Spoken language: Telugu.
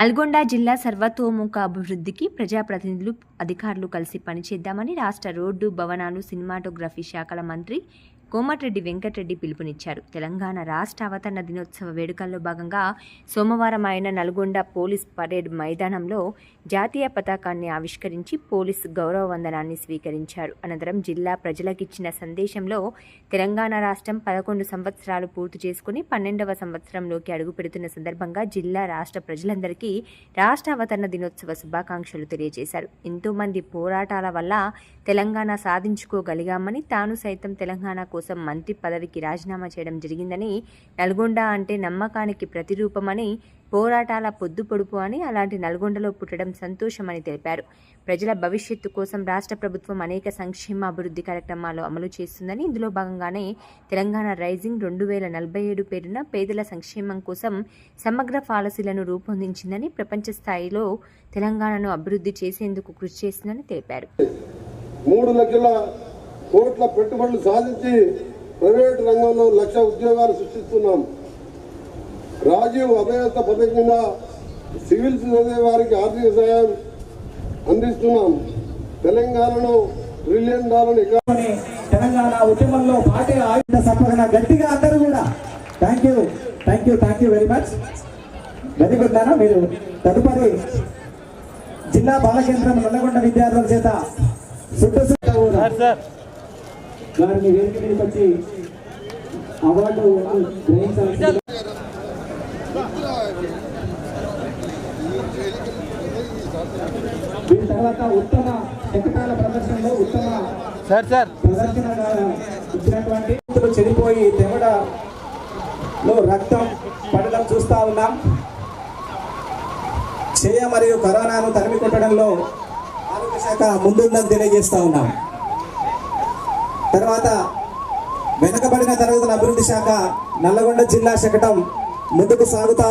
నల్గొండ జిల్లా సర్వతోముఖ అభివృద్ధికి ప్రజాప్రతినిధులు అధికారులు కలిసి పనిచేద్దామని రాష్ట్ర రోడ్డు భవనాలు సినిమాటోగ్రఫీ శాఖల మంత్రి కోమటిరెడ్డి వెంకటరెడ్డి పిలుపునిచ్చారు. తెలంగాణ రాష్ట్ర అవతరణ దినోత్సవ వేడుకల్లో భాగంగా సోమవారం ఆయన నల్గొండ పోలీస్ పరేడ్ మైదానంలో జాతీయ పతాకాన్ని ఆవిష్కరించి పోలీస్ గౌరవ వందనాన్ని స్వీకరించారు. అనంతరం జిల్లా ప్రజలకిచ్చిన సందేశంలో తెలంగాణ రాష్ట్రం పదకొండు సంవత్సరాలు పూర్తి చేసుకుని పన్నెండవ సంవత్సరంలోకి అడుగుపెడుతున్న సందర్భంగా జిల్లా రాష్ట్ర ప్రజలందరికీ రాష్ట్ర అవతరణ దినోత్సవ శుభాకాంక్షలు తెలియజేశారు. ఎంతోమంది పోరాటాల వల్ల తెలంగాణ సాధించుకోగలిగామని తాను సైతం తెలంగాణ కోసం మంత్రి పదవికి రాజీనామా చేయడం జరిగిందని నల్గొండ అంటే నమ్మకానికి ప్రతిరూపమని పోరాటాల పొద్దు పొడుపు అని అలాంటి నల్గొండలో పుట్టడం సంతోషమని తెలిపారు. ప్రజల భవిష్యత్తు కోసం రాష్ట్ర ప్రభుత్వం అనేక సంక్షేమ అభివృద్ధి కార్యక్రమాలు అమలు చేస్తుందని ఇందులో భాగంగానే తెలంగాణ రైజింగ్ రెండు వేల నలభై ఏడు పేరున పేదల సంక్షేమం కోసం సమగ్ర పాలసీలను రూపొందించిందని ప్రపంచ స్థాయిలో తెలంగాణను అభివృద్ధి చేసేందుకు కృషి చేస్తుందని తెలిపారు. మూడు లక్షల కోట్ల పెట్టుబడులు సాధించి ప్రైవేటు రంగంలో లక్ష ఉద్యోగాలు సృష్టిస్తున్నాం. రాజీవ్ అభయస్థ పథకం కింద సివిల్స్ చదివే వారికి ఆర్థిక సాయం అందిస్తున్నాం. తెలంగాణను ట్రిలియన్ డాలర్ తెలంగాణ ఉద్యమంలో పాటే ఆయుధ సంపదన గట్టిగా అందరూ కూడా. Thank you thank you thank you very much very good నాన్న. మీరు తదుపరి జిల్లా బాల కేంద్రం నల్లగొండ విద్యార్థుల చేత చుట్టూ వారిని వేదిక మీదకి వచ్చి అవార్డు గ్రహించాల్సిందిగా దీని తర్వాత ఉత్తమ శకటాల ప్రదర్శనలో ఉత్తమ సార్ సార్. ప్రదర్శన ఇచ్చినటువంటి చెడిపోయి తెగడలో రక్తం పడడం చూస్తా ఉన్నాం. క్షయ మరియు కరోనాను తరిమి కొట్టడంలో ఆరోగ్య శాఖ ముందుందని తెలియజేస్తా ఉన్నాం. తర్వాత వెనుకబడిన తరగతుల అభివృద్ధి శాఖ నల్లగొండ జిల్లా శకటం ముందుకు సాగుతా